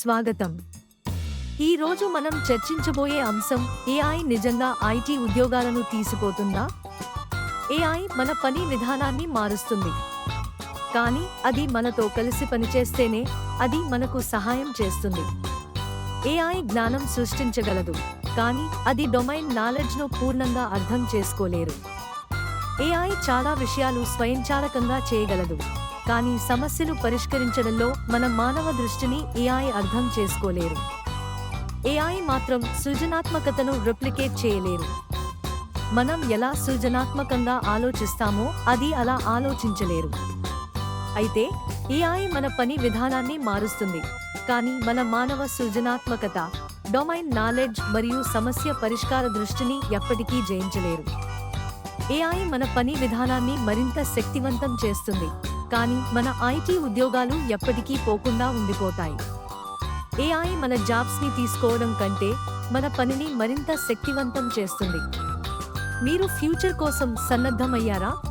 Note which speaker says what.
Speaker 1: స్వాగతం. ఈ రోజు మనం చర్చించబోయే అంశం ఏఐ నిజంగా ఐటీ ఉద్యోగాలను తీసుకోతుందా ఏఐ మన పని విధానాన్ని మారుస్తుంది. కానీ అది మనతో కలిసి పనిచేస్తేనే అది మనకు సహాయం చేస్తుంది. ఏఐ జ్ఞానం సృష్టించగలదు కానీ అది డొమైన్ నాలెడ్జ్ను పూర్ణంగా అర్థం చేసుకోలేరు. ఏఐ చాలా విషయాలు స్వయంచాలకంగా చేయగలదు. కానీ సమస్యలు పరిష్కరించడంలో మన మానవ దృష్టిని ఏఐ అర్థం చేసుకోలేరు. ఏఐ మాత్రం సృజనాత్మకతను రెప్లికేట్ చేయలేరు. మనం ఎలా సృజనాత్మకంగా ఆలోచిస్తామో అది అలా ఆలోచించలేరు. అయితే ఏఐ మన పని విధానాన్ని మారుస్తుంది. కానీ మన మానవ సృజనాత్మకత డొమైన్ నాలెడ్జ్ మరియు సమస్య పరిష్కార దృష్టిని ఎప్పటికీ జయించలేరు. ఏఐ మన పని విధానాన్ని మరింత శక్తివంతం చేస్తుంది. కానీ మన ఐటీ ఉద్యోగాలు ఎప్పటికీ పోకుండా ఉండిపోతాయి. ఏఐ మన జాబ్స్ని తీసుకోవడం కంటే మన పనిని మరింత శక్తివంతం చేస్తుంది. మీరు ఫ్యూచర్ కోసం సన్నద్ధమయ్యారా?